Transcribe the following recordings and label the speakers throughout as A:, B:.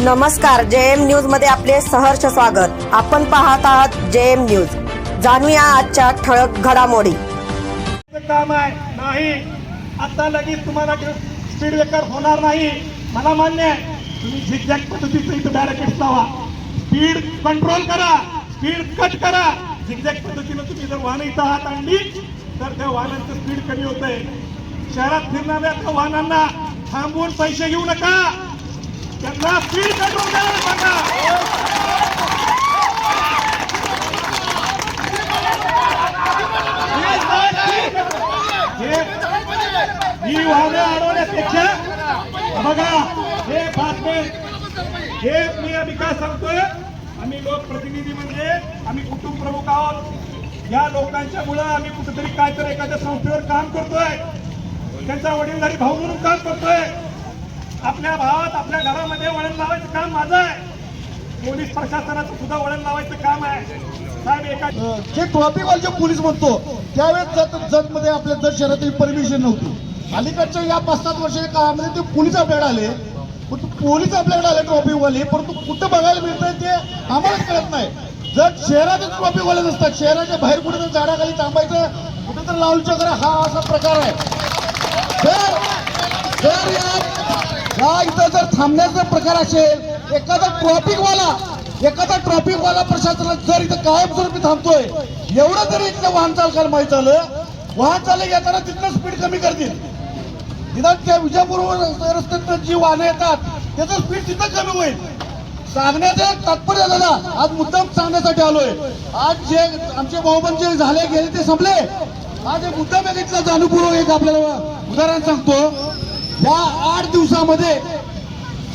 A: नमस्कार जे एम न्यूजमध्ये आपले सहर्ष स्वागत. आपण पाहत आहात जे एम न्यूज. जाणूया आजच्या ठळक घडामोडी.
B: काम आहे? नाही. आता लगेच तुम्हाला स्पीड ब्रेकर होणार नाही. मला मान्य आहे. तुम्ही झिगझॅग पद्धतीचं इथं डायरेक्ट लावा स्पीड कंट्रोल करा. स्पीड कट करा. झिगझॅग पद्धतीनं तुम्ही जर वाहन इथं हात आणली तर त्या वाहनांचं स्पीड कमी होतंय. शहरात फिरणाऱ्या वाहनांना थांबवून पैसे घेऊ नका. त्यांना स्पीड कंट्रोल करायला सांगा हे ही वाहनं अडवण्यापेक्षा बघा हे बातमी हे मी आम्ही काय सांगतोय? आम्ही लोकप्रतिनिधी म्हणजे आम्ही कुटुंब प्रमुख आहोत. या लोकांच्या मुळे आम्ही कुठेतरी काय तर एखाद्या संस्थेवर काम करतोय. त्यांचा वडीलधारी भाऊ म्हणून काम करतोय. आपल्या भावात आपल्या घरामध्ये वळण लावायचं काम माझं आहे. पोलीस प्रशासनाचं सुद्धा वळण लावायचं काम आहे. साहेब एका
C: जे ट्रॉफिकवाले जे पोलीस म्हणतो त्यावेळेस जत जत मध्ये आपल्या जत शहरातील परमिशन नव्हती. अलीकडच्या या पाच सात वर्षाच्या काळामध्ये ते पोलीस आपल्याकडे आले. पोलीस आपल्याकडे आले ट्रॉफीवाले परंतु कुठं बघायला मिळतंय ते आम्हालाच कळत नाही. जर शहरातच ट्रॉफीवाले नसतात शहराच्या बाहेर कुठे तर झाडाखाली थांबायचं कुठे तर लावून चक्र हा असा प्रकार आहे. जर जर या हा इथं जर थांबण्याचा प्रकार असेल एखादा ट्रॉफिकवाला एखादा ट्रॉफिकवाला प्रशासन जर इथं कायमस्वरूपी थांबतोय एवढं जरी इथलं वाहन चालकाला माहीत झालं वाहन चालक येताना तिथलं स्पीड कमी करतील. निदान त्या विजापूर रस्त्यात जी वाहनं येतात त्याचं स्पीड तिथं कमी होईल. सांगण्याचं एक तात्पर्य दादा आज मुद्दाम सांगण्यासाठी आलोय. आज जे आमचे भाऊबंद जे झाले गेले ते संपले. आज एक मुद्दाम एक इथला जाणीवपूर्वक एक आपल्याला उदाहरण सांगतो. या आठ दिवसामध्ये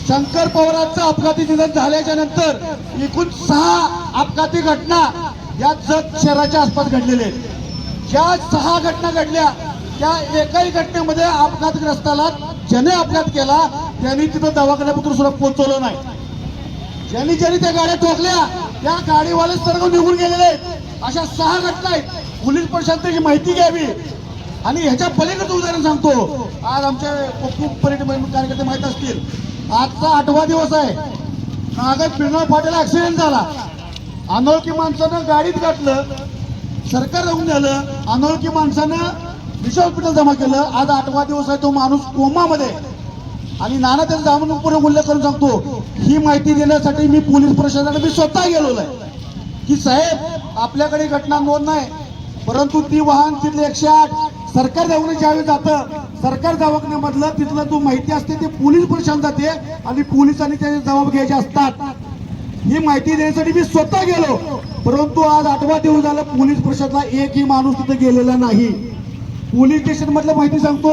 C: शंकर पवारांचं अपघाती निधन झाल्याच्यानंतर एकूण सहा अपघाती घटना या जत शहराच्या आसपास घडलेल्या आहेत. ज्या सहा घटना घडल्या त्या एकाही घटनेमध्ये अपघातग्रस्ताला ज्याने अपघात केला त्यांनी तिथं दवाखान्यापत्र सुद्धा पोहोचवलं नाही. ज्यांनी ज्यांनी त्या गाड्या ठोकल्या त्या गाडीवाले सर्व निघून गेलेले आहेत. अशा सहा घटना आहेत. पोलीस प्रशासनाची माहिती घ्यावी. आणि ह्याच्या पलीकडचं उदाहरण सांगतो. आज आमच्या खूप पर्यटन कार्यकर्ते माहीत असतील. आजचा आठवा दिवस आहे. नागर पिरणाळ फाट्याला ऍक्सिडेंट झाला. अनोळखी माणसानं गाडीत घातलं. सरकार जाऊन झालं अनोळखी माणसानं विष हॉस्पिटल जमा केलं. आज आठवा दिवस आहे तो माणूस कोमामध्ये. आणि नाना त्याचा जामीनपूर्वक उल्लेख करून सांगतो. ही माहिती देण्यासाठी मी पोलीस प्रशासनाने मी स्वतः गेलेलो आहे. की साहेब आपल्याकडे घटना नोंद नाही. परंतु ती वाहन तिथले एकशे आठ सरकार दवाखान्यात ज्यावेळी जातं सरकार दवाखान्यामधलं तिथलं जो माहिती असते ते पोलीस प्रशासन जाते आणि पोलिसांनी त्याचे जबाब घ्यायचे असतात. ही माहिती देण्यासाठी मी स्वतः गेलो. परंतु आज आठवा दिवस झाला पोलीस प्रशासनाला एकही माणूस तिथे गेलेला नाही. पोलीस स्टेशन मधलं माहिती सांगतो.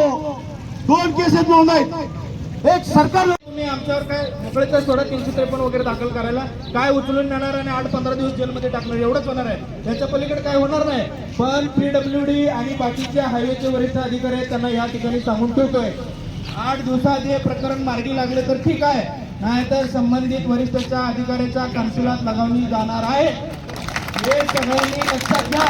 C: दोन केसेस नोंद आहेत. एक सरकार
D: तुम्ही आमच्यावर काय मोकळीचा सोडा तीनशे त्रेपन्न वगैरे दाखल करायला. काय उचलून नेणार आणि आठ पंधरा दिवस जेलमध्ये टाकणार? एवढंच होणार आहे. त्याच्या पलीकडे काय होणार नाही. पण पीडब्ल्यू डी आणि बाकीचे हायवेचे वरिष्ठ अधिकारी आहेत त्यांना या ठिकाणी सांगून ठेवतोय. आठ दिवसात हे प्रकरण मार्गी लागले तर ठीक आहे. नाहीतर संबंधित वरिष्ठच्या अधिकाऱ्याच्या काउन्सिलात लगावणी जाणार आहे. हे सगळ्यांनी लक्षात घ्या.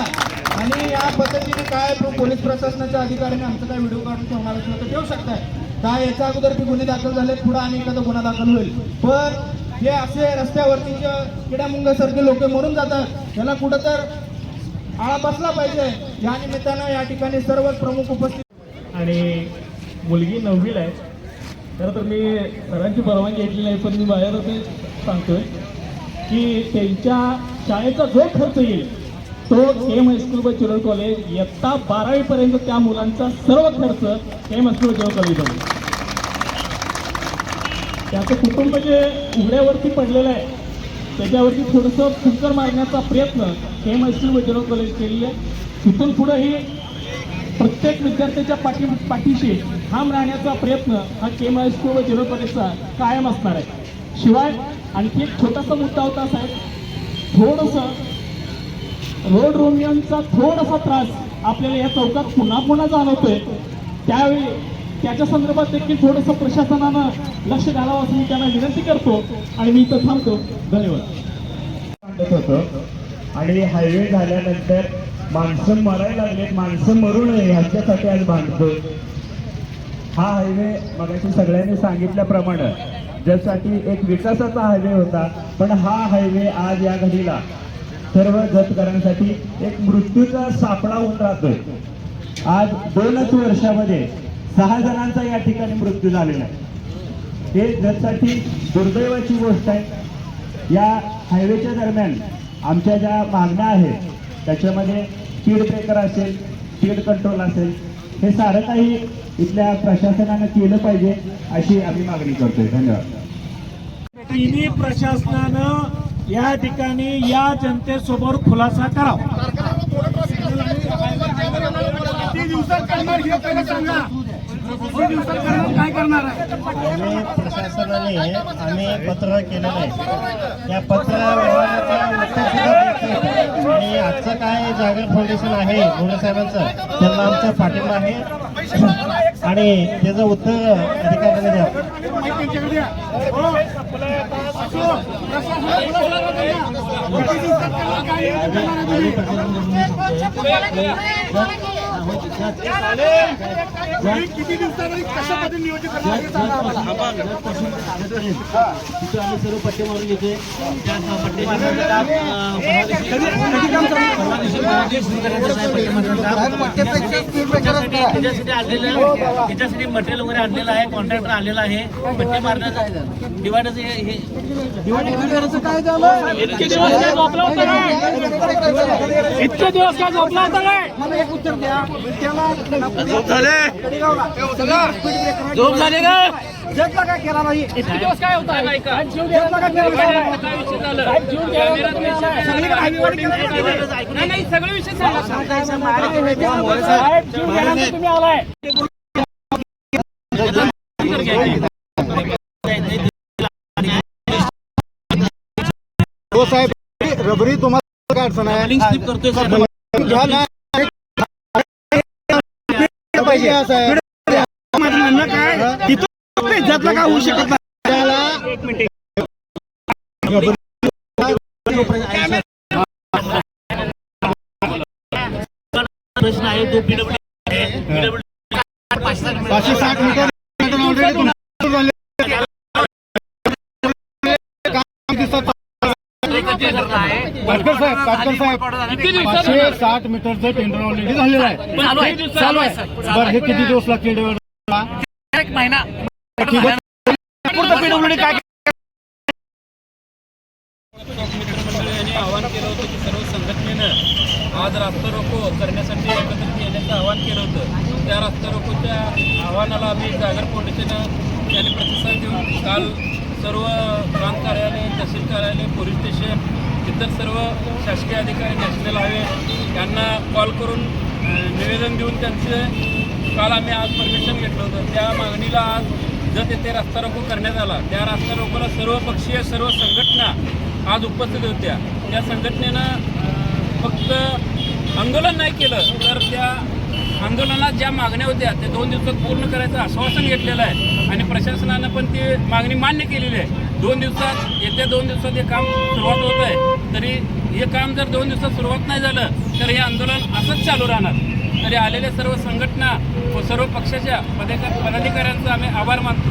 D: आणि या पद्धतीने काय पोलीस प्रशासनाच्या अधिकाऱ्यांनी आमचं काय व्हिडिओ काढून ठेवणार असलं तर ठेवू शकताय. काय याच्या अगोदर ते गुन्हे दाखल झाले पुढे आणि एखादा गुन्हा दाखल होईल. पण हे असे रस्त्यावरती किड्यामुंगासारखे लोक मरून जातात याला कुठं तर आळा बसला पाहिजे. या निमित्तानं या ठिकाणी सर्वच प्रमुख उपस्थित
E: आणि मुलगी नववीला आहे. खरं तर मी सरांची परवानगी घेतली नाही पण मी बाहेर सांगतोय की त्यांच्या शाळेचा जो खर्च येईल तो एम हायस्कूल व चिल्ड्रन कॉलेज इयत्ता बारावीपर्यंत त्या मुलांचा सर्व खर्च एम हायस्कूल चिल्ड्रन कॉलेज त्याचं कुटुंब जे उघड्यावरती पडलेलं आहे त्याच्यावरती थोडंसं फुंकर मारण्याचा प्रयत्न एम हायस्कूल व चिल्ड्रन कॉलेज केलेलं आहे. तिथून पुढंही प्रत्येक विद्यार्थ्याच्या पाठी पाठीशी ठाम राहण्याचा प्रयत्न हा केम हायस्कूल व जिरो कॉलेजचा कायम असणार आहे. शिवाय आणखी एक छोटासा मुद्दा होता साहेब. थोडंसं रोड रोमियनचा थोडासा त्रास आपल्याला या चौकात पुन्हा पुन्हा जाणवतोय. त्यावेळी त्याच्या संदर्भात देखील थोडंसं प्रशासनानं लक्ष घालावं असं मी त्यांना विनंती करतो आणि मी इथं थांबतो. धन्यवाद.
B: आणि हायवे झाल्यानंतर माणसं मरायला लागलेत. माणसं मरू नये ह्याच्यासाठी आज बांधतो हा हायवे मगाशी सगळ्यांनी सांगितल्याप्रमाणे
F: ज्यासाठी एक विकासाचा हायवे होता पण हा हायवे आज या घडीला सर्व जतकरांसाठी एक मृत्यूचा सापळा होऊन राहतोय. आज दोनच वर्षामध्ये सहा जणांचा या ठिकाणी मृत्यू झालेला आहे. हे जतसाठी दुर्दैवाची गोष्ट आहे. या हायवेच्या दरम्यान आमच्या ज्या मागण्या आहेत त्याच्यामध्ये स्पीड ब्रेकर असेल स्पीड कंट्रोल असेल हे सारं काही इथल्या प्रशासनानं केलं पाहिजे अशी आम्ही मागणी करतोय. धन्यवाद.
B: तिन्ही प्रशासनानं या ठिकाणी या जनतेसमोर खुलासा करावा. काय करणार
G: आम्ही प्रशासनाने आम्ही पत्र केलेलं आहे. या पत्र व्यवहाराचं उत्तर सुद्धा. आणि आजचं काय जागर फाउंडेशन आहे मोरे साहेबांचं त्यांना आमचा पाठिंबा आहे. आणि त्याचं उत्तर अधिकाऱ्यांना द्या.
B: हो. किती हे आम्हाला.
H: त्याच्यासाठी मटेरियल वगैरे आणलेलं आहे कॉन्ट्रॅक्टर आलेला आहे पट्टी मारण्याचं डिवायडर हे
E: इतके दिवस काय झोपला होता काय इतके दिवस काय झोपला होता काय झोप झाले का इतके दिवस काय होता साहेब जीव द्यायला काय विषय झालं? साहेब जीव द्यायला तुम्ही आलाय. नाही, नाही, सगळे विषय सांगा. साहेब जीव द्यायला तुम्ही आलाय
C: हो साहेब रबरी तुम्हाला काय अडचण आहे पाहिजे. असं आहे.
B: माझं म्हणणं काय? तिथं इज्जतला काय होऊ शकत नाही.
H: प्रश्न आहे तो पीडब्ल्यू
C: पाचशे साठ मीटर साहेब पाटकर साहेब पाचशे साठ मीटरचं टेंडर ऑलरेडी झालेलं आहे.
H: चालू आहे.
C: बरं हे किती दिवस लागतील?
H: एक महिना.
C: ठीक आहे. पुढचं PWD काय
I: यांनी आवाहन केलं होतं की सर्व संघटनेनं आज रास्ता रोको करण्यासाठी एकत्रित येण्याचं आवाहन केलं होतं. त्या रास्ता रोकोच्या आव्हानाला आम्ही जागर फाउंडेशननं यांनी प्रतिसाद देऊन काल सर्व प्रांत कार्यालय तहसील कार्यालय पोलीस स्टेशन इतर सर्व शासकीय अधिकारी नॅशनल हायवे यांना कॉल करून निवेदन देऊन त्यांचे काल आम्ही आज परमिशन घेतलं होतं. त्या मागणीला आज जर तेथे रस्ता रोको करण्यात आला. त्या रस्ता रोकोला सर्व पक्षीय सर्व संघटना आज उपस्थित होत्या. त्या संघटनेनं फक्त आंदोलन नाही केलं तर त्या आंदोलनात ज्या मागण्या होत्या त्या दोन दिवसात पूर्ण करायचं आश्वासन घेतलेलं आहे. आणि प्रशासनानं पण ती मागणी मान्य केलेली आहे. दोन दिवसात येत्या दोन दिवसात हे काम सुरुवात होत आहे तरी हे काम जर दोन दिवसात सुरुवात नाही झालं तर हे आंदोलन असंच चालू राहणार. तरी आलेल्या सर्व संघटना व सर्व पक्षाच्या पदाधिका पदाधिकाऱ्यांचा आम्ही आभार मानतो.